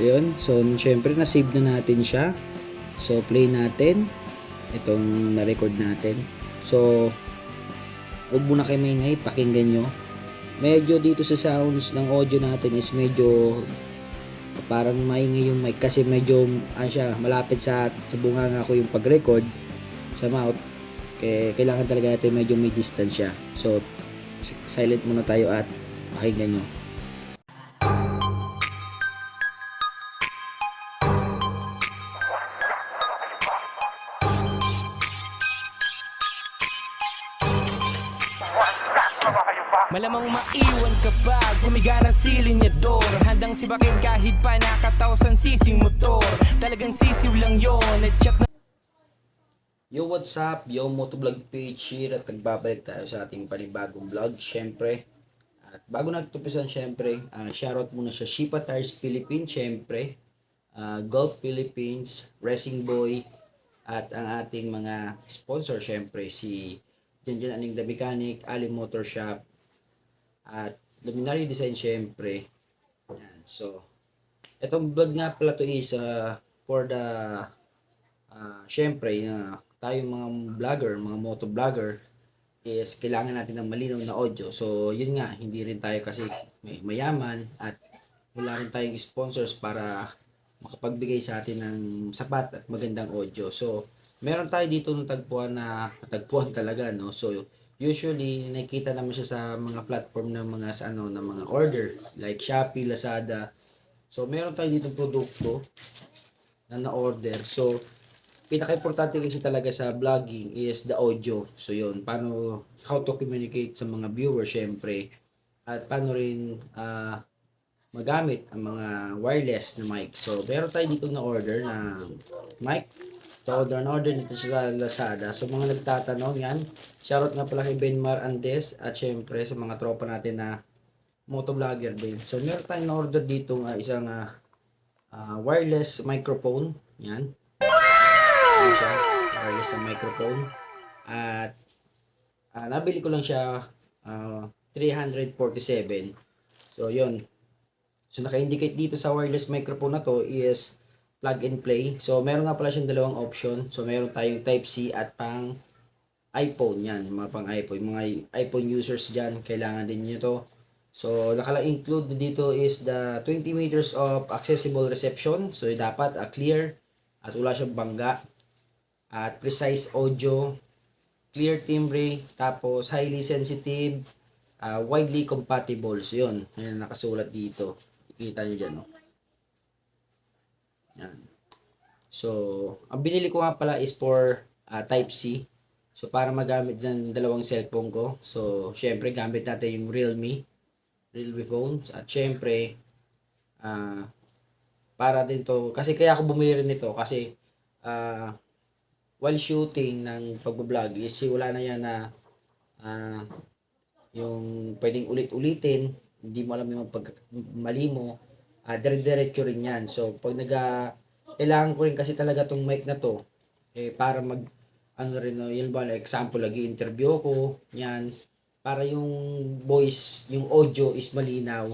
So yun, so syempre na-save na natin siya. So play natin itong na-record natin. So huwag muna kayo maingay, pakinggan nyo. Medyo dito sa sounds ng audio natin is medyo parang maingay yung mic kasi medyo ano siya, malapit sa, sa bunganga ko yung pag-record sa mouth. Kaya kailangan talaga natin medyo may distance siya. So silent muna tayo at pakinggan nyo. Malamang maiwan ka pa Gumiga ng silinyador Handang sibakin kahit pa nakatausan sising motor Talagang sisiw lang yon At check na Yo, what's up? Yo, Motovlog page here at nagbabalik tayo sa ating panibagong vlog, syempre. At bago natin tumpisan, syempre, uh, shoutout muna sa Shipa Tires Philippines, syempre. Uh, Gulf Philippines, Racing Boy, at ang ating mga sponsor, syempre, si Janjan Aning The Mechanic, Ali Motor Shop, at Luminary Design, syempre. Yan, so, itong vlog nga pala to is uh, for the ah syempre, na tayong mga vlogger, mga moto vlogger, is kailangan natin ng malinaw na audio. So, yun nga, hindi rin tayo kasi may mayaman at wala rin tayong sponsors para makapagbigay sa atin ng sapat at magandang audio. So, meron tayo dito ng tagpuan na tagpuan talaga, no? So, usually, nakikita naman siya sa mga platform ng mga sa ano, ng mga order, like Shopee, Lazada. So, meron tayo dito produkto na na-order. So, pinaka-importante kasi talaga sa vlogging is the audio. So yun, paano, how to communicate sa mga viewers syempre. At paano rin ah, magamit ang mga wireless na mic. So, meron tayo dito na order na mic. So, order na order nito siya sa Lazada. So, mga nagtatanong yan, shoutout nga pala kay Benmar Andes at syempre sa mga tropa natin na motovlogger din. So, meron tayong na-order dito nga isang ah, ah, wireless microphone. Yan. Yan siya. Wireless na microphone. At ah, nabili ko lang siya ah, 347. So, yun. So, naka-indicate dito sa wireless microphone na to is plug and play. So, meron nga pala siyang dalawang option. So, meron tayong Type-C at pang iPhone yan. Mga pang iPhone. Mga iPhone users dyan, kailangan din nyo to. So, nakala-include dito is the 20 meters of accessible reception. So, dapat a clear at wala siyang bangga. At precise audio, clear timbre, tapos highly sensitive, uh, widely compatible. So, yun. Yan nakasulat dito. Kita nyo dyan, no? Yan. So, ang binili ko nga pala is for uh, Type-C. So, para magamit ng dalawang cellphone ko. So, syempre, gamit natin yung Realme. Realme phones. At syempre, ah para din to, kasi kaya ako bumili rin nito kasi ah while shooting ng pagbablog is wala na yan na ah yung pwedeng ulit-ulitin, hindi mo alam yung pag mali mo, ah dire-diretso rin yan. So, pag naga, kailangan ko rin kasi talaga tong mic na to, eh, para mag, ano rin, no, yun ba, example, lagi interview ko, yan, para yung voice, yung audio is malinaw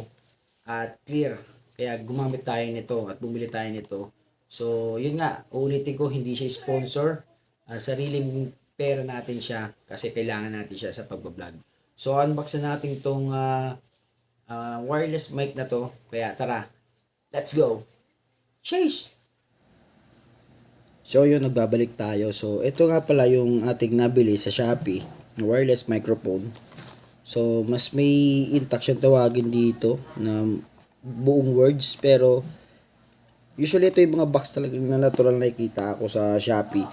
at clear. Kaya gumamit tayo nito at bumili tayo nito. So, yun nga, uulitin ko, hindi siya sponsor. Ah, sariling pera natin siya kasi kailangan natin siya sa pagbablog. So, unbox na natin tong ah, ah, wireless mic na to. Kaya tara, let's go! Sheesh! So, yun, nagbabalik tayo. So, ito nga pala yung ating nabili sa Shopee, na wireless microphone. So, mas may intact siyang tawagin dito na buong words. Pero, usually ito yung mga box talaga na natural na nakikita ako sa Shopee.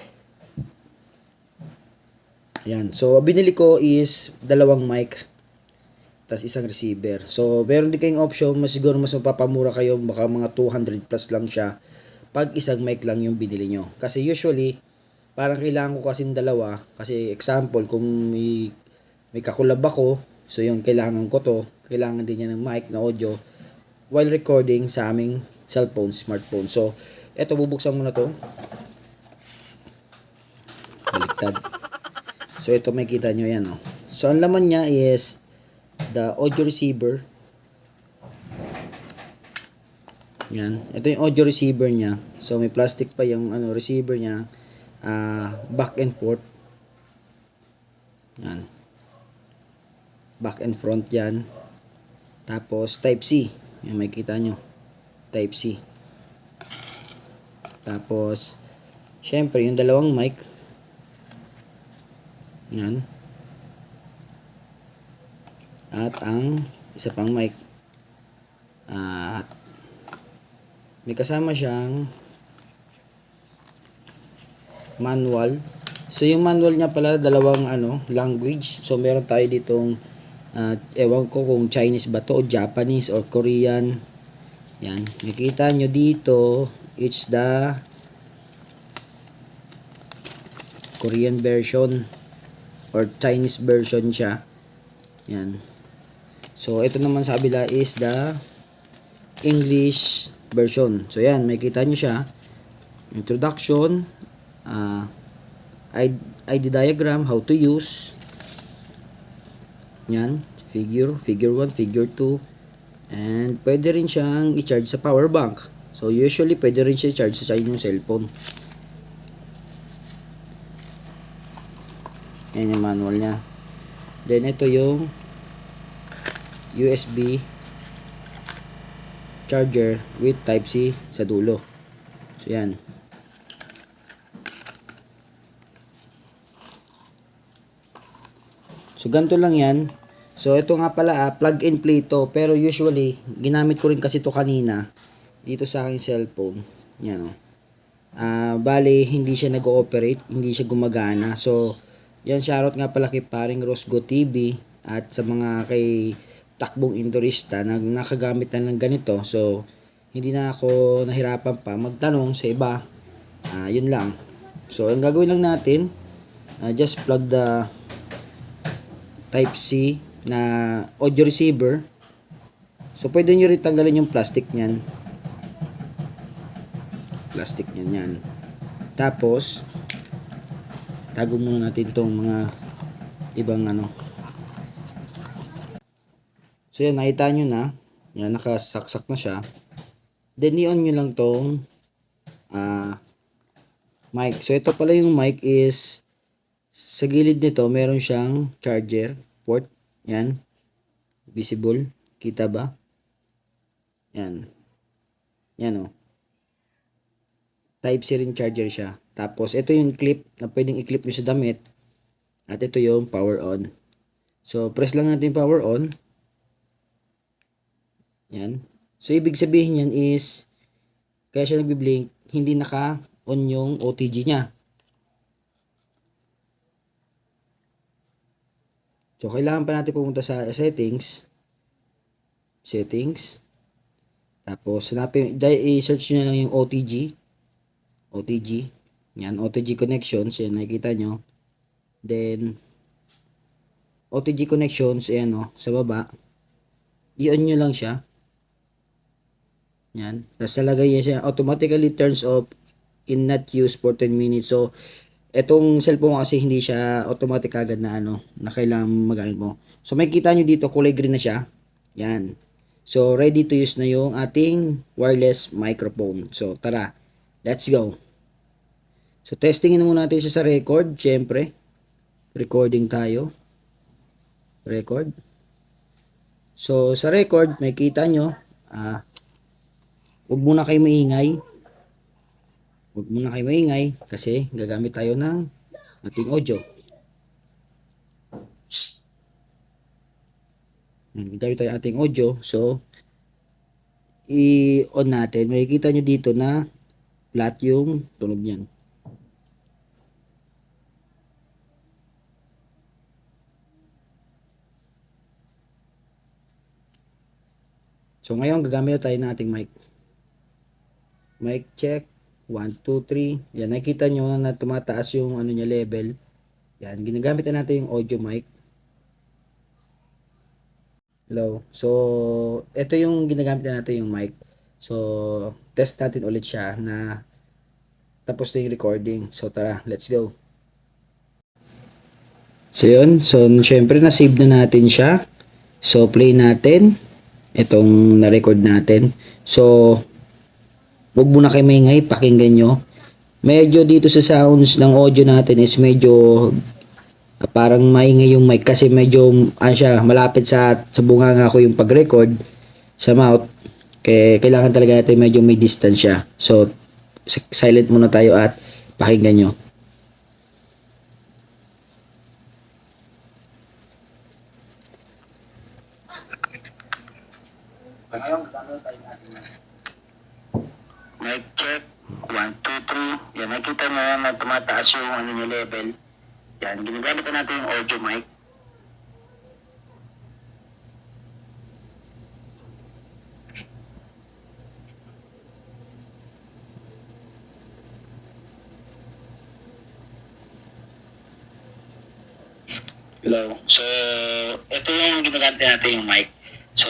Yan. So, binili ko is dalawang mic tas isang receiver. So, meron din kayong option, mas siguro mas mapapamura kayo, baka mga 200 plus lang siya pag isang mic lang yung binili nyo. Kasi usually, parang kailangan ko kasi dalawa. Kasi example, kung may, may kakulab ako, so yun, kailangan ko to. Kailangan din niya ng mic na audio while recording sa aming cellphone, smartphone. So, eto, bubuksan mo na to. Baliktad. So, ito makita nyo yan, oh. So, ang laman niya is the audio receiver. Yan. Ito yung audio receiver niya. So, may plastic pa yung ano, receiver niya. Ah, back and forth. Yan. Back and front yan. Tapos, type C. Yan, makikita nyo. Type C. Tapos, syempre, yung dalawang mic. Yan. At ang isa pang mic. At may kasama siyang manual. So yung manual niya pala dalawang ano, language. So meron tayo ditong ah, ewan ko kung Chinese ba to o Japanese or Korean. Yan. Nakita nyo dito, it's the Korean version or Chinese version siya. Yan. So ito naman sa kabila is the English version. So yan, makikita nyo siya. Introduction, uh, ID, ID diagram, how to use. Yan, figure, figure 1, figure 2. And pwede rin siyang i-charge sa power bank. So usually pwede rin siya i-charge sa inyong cellphone. Yan yung manual niya. Then ito yung USB charger with type C sa dulo. So yan. So ganito lang yan. So ito nga pala ah, plug and play to pero usually ginamit ko rin kasi to kanina dito sa aking cellphone. Yan oh. Ah, bali hindi siya nag-ooperate, hindi siya gumagana. So yan shoutout nga pala kay paring Rosgo TV at sa mga kay takbong indorista na nakagamit na ng ganito. So, hindi na ako nahirapan pa magtanong sa iba. Ah, yun lang. So, ang gagawin lang natin, ah, just plug the type C na audio receiver. So, pwede nyo rin tanggalin yung plastic niyan. Plastic niyan yan. Tapos, tago muna natin tong mga ibang ano, So yan, nakita nyo na. Yan, nakasaksak na siya. Then, i-on nyo lang tong ah mic. So, ito pala yung mic is sa gilid nito, meron siyang charger port. Yan. Visible. Kita ba? Yan. Yan o. Oh. Type-C rin charger siya. Tapos, ito yung clip na pwedeng i-clip nyo sa damit. At ito yung power on. So, press lang natin power on. Yan. So, ibig sabihin yan is, kaya siya nagbi-blink, hindi naka-on yung OTG niya. So, kailangan pa natin pumunta sa settings. Settings. Tapos, hanapin, i-search nyo na lang yung OTG. OTG. Yan, OTG connections. Yan, nakikita nyo. Then, OTG connections, ayan o, sa baba. I-on nyo lang siya. Yan. Tapos nalagay niya siya, automatically turns off in not use for 10 minutes. So, etong cellphone kasi hindi siya automatic agad na ano, na kailangan magamit mo. So, makikita nyo dito, kulay green na siya. Yan. So, ready to use na yung ating wireless microphone. So, tara. Let's go. So, testingin muna natin siya sa record. Siyempre, recording tayo. Record. So, sa record, makikita nyo, ah, Huwag muna kayo maingay. Huwag muna kayo maingay kasi gagamit tayo ng ating audio. Gagamit tayo ng ating audio. So, i-on natin. Makikita nyo dito na flat yung tunog niyan. So, ngayon gagamit tayo ng ating mic. Mic check. 1, 2, 3. Yan, nakita nyo na tumataas yung ano niya level. Yan, ginagamit na natin yung audio mic. Hello. So, ito yung ginagamit na natin yung mic. So, test natin ulit siya na tapos na yung recording. So, tara, let's go. So, yun. So, syempre, na-save na natin siya. So, play natin itong na-record natin. So, Huwag muna kayo maingay, pakinggan nyo. Medyo dito sa sounds ng audio natin is medyo ah, parang maingay yung mic kasi medyo ano siya, malapit sa sa bunganga ko yung pag-record sa mouth. Kaya kailangan talaga natin medyo may distance siya. So, si- silent muna tayo at pakinggan nyo. Mic check. 1, 2, 3. Yan, nakikita mo na tumataas yung ano niya level. Yan, ginagamit na natin yung audio mic. Hello. So, ito yung ginagamit natin yung mic. So,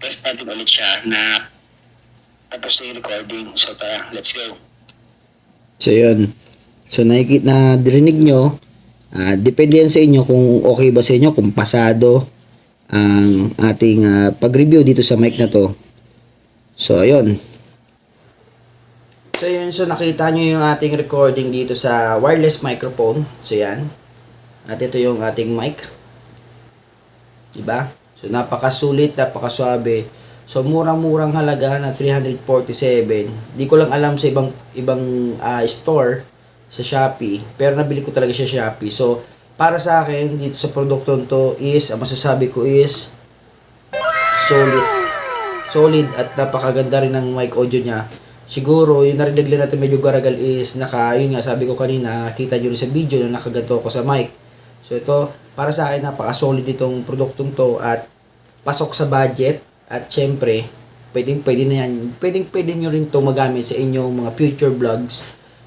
test natin ulit siya na tapos na yung recording. So, tara, let's go. So, yun. So, nakikita na dirinig nyo. ah depende yan sa inyo kung okay ba sa inyo, kung pasado ang ating ah, pag-review dito sa mic na to. So, ayun. So, yun. So, nakita nyo yung ating recording dito sa wireless microphone. So, yan. At ito yung ating mic. Diba? So, napakasulit, napakaswabe. So, murang-murang halaga na 347. Di ko lang alam sa ibang ibang ah, store sa Shopee. Pero nabili ko talaga siya Shopee. So, para sa akin, dito sa produkto to is, ang masasabi ko is, solid. Solid at napakaganda rin ng mic audio niya. Siguro, yung narinig lang natin medyo garagal is, naka, yun nga, sabi ko kanina, kita nyo rin sa video na nakaganto ko sa mic. So, ito, para sa akin, napaka-solid itong produktong to at pasok sa budget at syempre, pwedeng pwede na yan, pwedeng pwede nyo rin to magamit sa inyong mga future vlogs.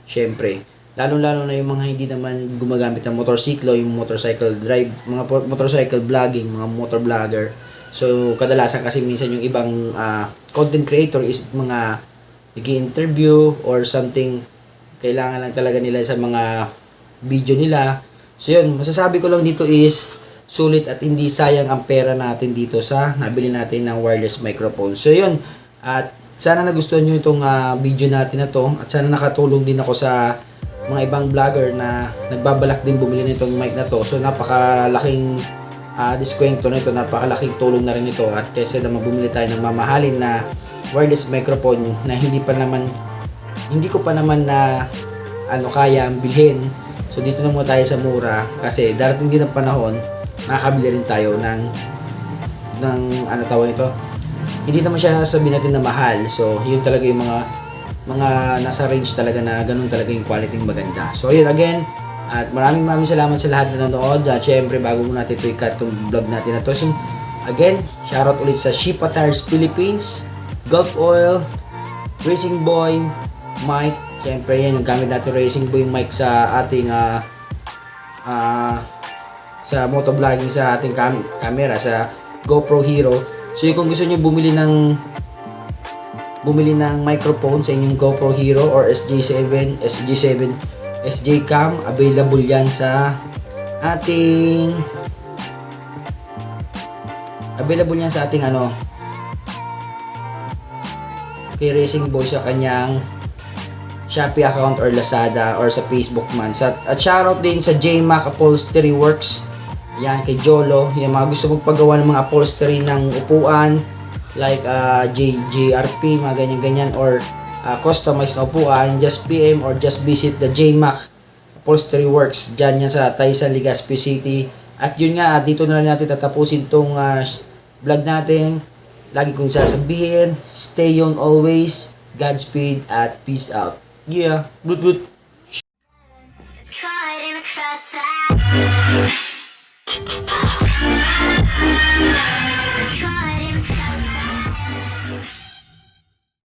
Syempre, lalo-lalo na yung mga hindi naman gumagamit ng motorsiklo, yung motorcycle drive, mga motorcycle vlogging, mga motor vlogger. So, kadalasan kasi minsan yung ibang ah, content creator is mga nag interview or something kailangan lang talaga nila sa mga video nila. So yun, masasabi ko lang dito is sulit at hindi sayang ang pera natin dito sa nabili natin ng wireless microphone. So yun, at sana nagustuhan nyo itong ah, video natin na to at sana nakatulong din ako sa mga ibang vlogger na nagbabalak din bumili nitong mic na to. So napakalaking uh, diskwento nito, napakalaking tulong na rin ito at kaysa naman bumili tayo ng mamahalin na wireless microphone na hindi pa naman hindi ko pa naman na ano kaya bilhin. So dito na muna tayo sa mura kasi darating din ang panahon makakabili rin tayo ng ng ano tawag ito. Hindi naman siya sabihin natin na mahal. So yun talaga yung mga mga nasa range talaga na ganun talaga yung quality maganda. So yun again, at maraming maraming salamat sa lahat na nanonood. At syempre bago mo natin ito i-cut itong vlog natin na to. So, again, shoutout ulit sa Shipa Tires Philippines, Gulf Oil, Racing Boy, Mike. Siyempre yan, yung gamit natin Racing Boy Mike sa ating ah ah, sa motovlogging sa ating cam- camera sa GoPro Hero. So kung gusto niyo bumili ng bumili ng microphone sa inyong GoPro Hero or SJ7, SJ7, SJ Cam, available yan sa ating available yan sa ating ano kay Racing Boy sa kanyang Shopee account or Lazada or sa Facebook man. Sa, at shoutout din sa JMac Upholstery Works. Yan kay Jolo. Yung mga gusto magpagawa ng mga upholstery ng upuan like uh, J, JRP, mga ganyan-ganyan or uh, customized na upuan, just PM or just visit the JMac Upholstery Works dyan yan sa Taysan, Legazpi City. At yun nga, dito na lang natin tatapusin tong uh, vlog natin. Lagi kong sasabihin, stay on always, Godspeed at peace out. Yeah, boot boot.